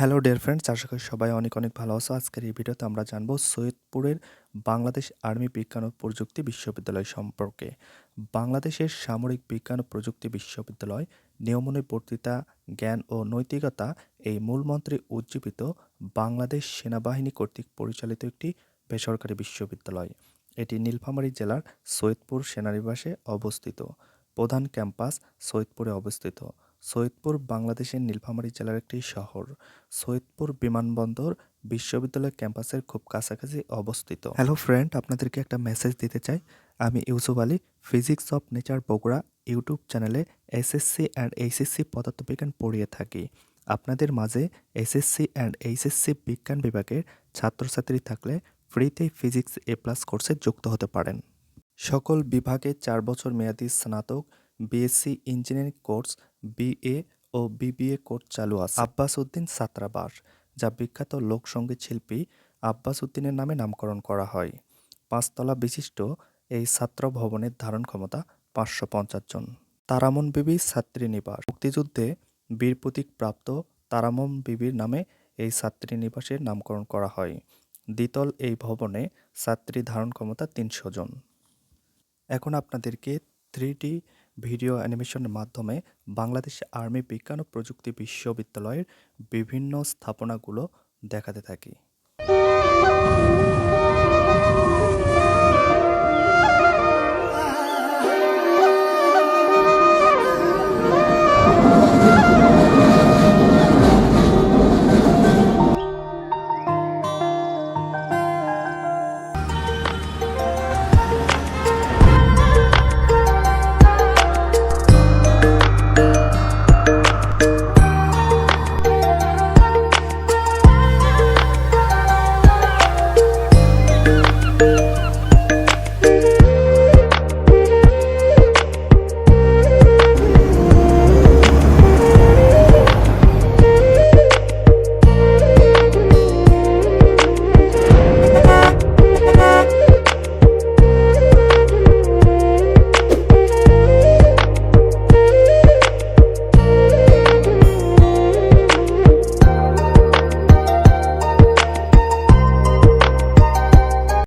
Hello dear friends আশা করি সবাই অনেক অনেক ভালো আছো। আজকের এই ভিডিওতে আমরা জানব সৈয়দপুরের বাংলাদেশ আর্মি বিজ্ঞান ও প্রযুক্তি বিশ্ববিদ্যালয় সম্পর্কে। বাংলাদেশের সামরিক বিজ্ঞান ও প্রযুক্তি বিশ্ববিদ্যালয় নিয়মানুবর্তিতা জ্ঞান ও নৈতিকতা এই মূলমন্ত্রে উজ্জীবিত বাংলাদেশ সেনাবাহিনী কর্তৃক পরিচালিত একটি বেসরকারি বিশ্ববিদ্যালয়। এটি নীলফামারী জেলার সৈয়দপুর সেনানিবাসে অবস্থিত। প্রধান ক্যাম্পাস সৈয়দপুরে অবস্থিত। সৈয়দপুর বাংলাদেশের নীলফামারী জেলার একটি শহর। সৈয়দপুর বিমানবন্দর বিশ্ববিদ্যালয় ক্যাম্পাসের খুব কাছাকাছি অবস্থিত। হ্যালো ফ্রেন্ড, আপনাদেরকে একটা মেসেজ দিতে চাই। আমি Yusuf Ali, physics of nature Bogura YouTube চ্যানেলে এসএসসি অ্যান্ড এইচএসসি পদার্থবিজ্ঞান পড়িয়ে থাকি। আপনাদের মাঝে এসএসসি অ্যান্ড এইচএসসি বিজ্ঞান বিভাগের ছাত্রছাত্রী থাকলে ফ্রিতে ফিজিক্স এ প্লাস কোর্সে যুক্ত হতে পারেন। সকল বিভাগে চার বছর মেয়াদী স্নাতক বিএসসি ইঞ্জিনিয়ারিং কোর্স বিএ ও বিবিএ কোর্স চালু আছে। আব্বাস উদ্দিন ছাত্রাবাস যা বিখ্যাত লোকসঙ্গীত শিল্পী আব্বাস উদ্দিনের নামে নামকরণ করা হয়। পাঁচতলা বিশিষ্ট এই ছাত্র ভবনের ধারণ ক্ষমতা পাঁচশো পঞ্চাশ জন। তারামন বিবি ছাত্রীনিবাস। মুক্তিযুদ্ধে বীর প্রতীক প্রাপ্ত তারামন বিবির নামে এই ছাত্রীনিবাসের নামকরণ করা হয়। দ্বিতল এই ভবনে ছাত্রী ধারণ ক্ষমতা তিনশো জন। এখন আপনাদেরকে থ্রি ভিডিও অ্যানিমেশনের মাধ্যমে বাংলাদেশ আর্মি বিজ্ঞান ও প্রযুক্তি বিশ্ববিদ্যালয়ের বিভিন্ন স্থাপনাগুলো দেখাতে থাকি।